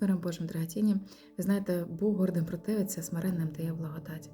миром Божим драгоцінні. Ви знаєте, Бог гордим противиться, смиренним дає благодать.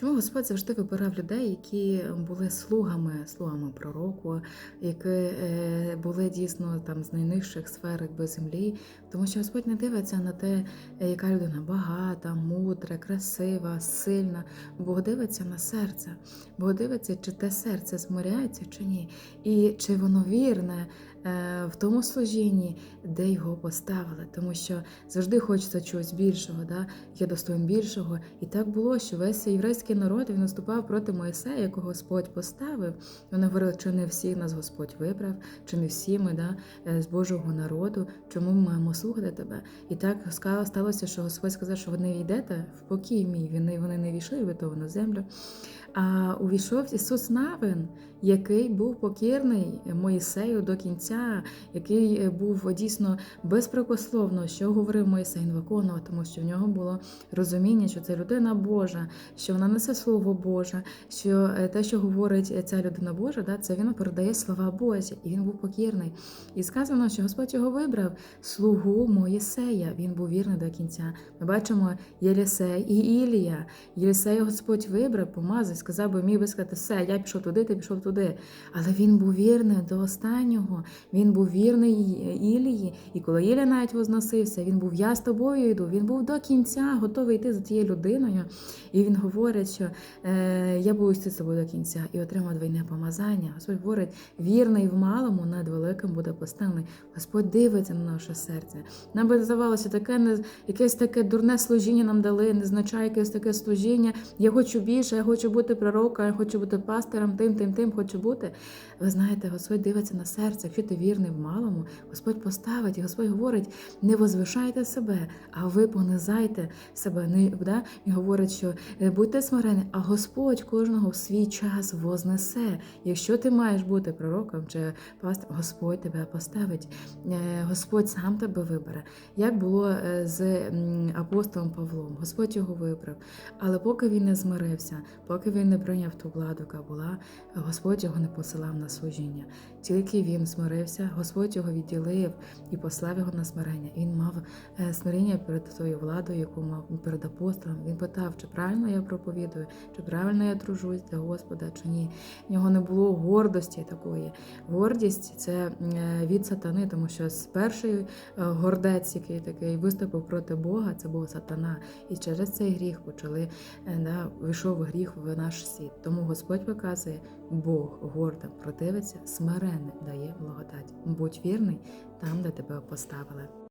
Чому Господь завжди вибирав людей, які були слугами, слугами пророку, які е, були дійсно там з найнижчих сфер якби, землі, тому що Господь не дивиться на те, е, яка людина багата, мудра, красива, сильна. Бог дивиться на серце. Бог дивиться, чи те серце смиряється, чи ні, і чи воно вірне е, в тому служінні, де його поставили, тому що завжди хочеться чогось більшого, да? я достоин більшого. І так було, що весь єврейський народ він наступав проти Моїсея, якого Господь поставив. Вони говорили, чи не всіх нас Господь вибрав, чи не всі ми да, е, з Божого народу, чому ми маємо слухати тебе? І так сталося, що Господь сказав, що ви не війдете в покій мій. Вони, вони не війшли в витовану землю. А увійшов Ісус Навин, який був покірний Моїсею до кінця, який е, був дійсно безпрекословно, що говорив Моїсей, він виконував, тому що в нього було розуміння, що це людина Божа, що вона несе слово Боже, що е, те, що говорить ця людина Божа, да, це він передає слова Божі, і він був покірний. І сказано, що Господь його вибрав слугу Моїсея. Він був вірний до кінця. Ми бачимо Єлісей і Ілія. Єлісея Господь вибрав, помазав, сказав би, міг би сказати, все, я пішов туди, ти пішов туди. Але він був вірний до останнього. Він був вірний Ілії. І коли Ілія навіть возносився, він був я з тобою йду. Він був до кінця готовий йти за тією людиною. І він говорить, що е, я буду йти з тобою до кінця і отримав двойне помазання. Господь говорить, вірний в малому, над великим буде поставлений. Господь дивиться на наше серце. Нам би здавалося, таке якесь таке дурне служіння нам дали, не означає якесь таке служіння. Я хочу більше, я хочу бути пророком, я хочу бути пастором, тим, тим, тим хочу бути. Ви знаєте, Господь дивиться на серце. Якщо ти вірний в малому, Господь поставить, і Господь говорить: не возвишайте себе, а ви понизайте себе. Не да? Він говорить, що е, будьте смирені, а Господь кожного в свій час вознесе. Якщо ти маєш бути пророком чи пастором, Господь тебе поставить, Е, Господь сам тебе вибере. Як було е, з апостолом Павлом, Господь його вибрав. Але поки він не змирився, поки він не прийняв ту владу, яка була, Господь його не посилав на служіння. Тільки він змирився, Господь його відділив і послав його на смирення. Він мав е, смирення перед тою владою, яку мав перед апостолом. Він питав, чи правильно я проповідую, чи правильно я тружусь для Господа, чи ні. В нього не було гордості такої. Гордість це е, від сатани, тому що з першої е, гордець, який такий виступив проти Бога, це був сатана. І через цей гріх почали да, вийшов гріх в наш світ. Тому Господь показує, Бог гордо противиться, смиренним дає благодать. Будь вірний там, де тебе поставили.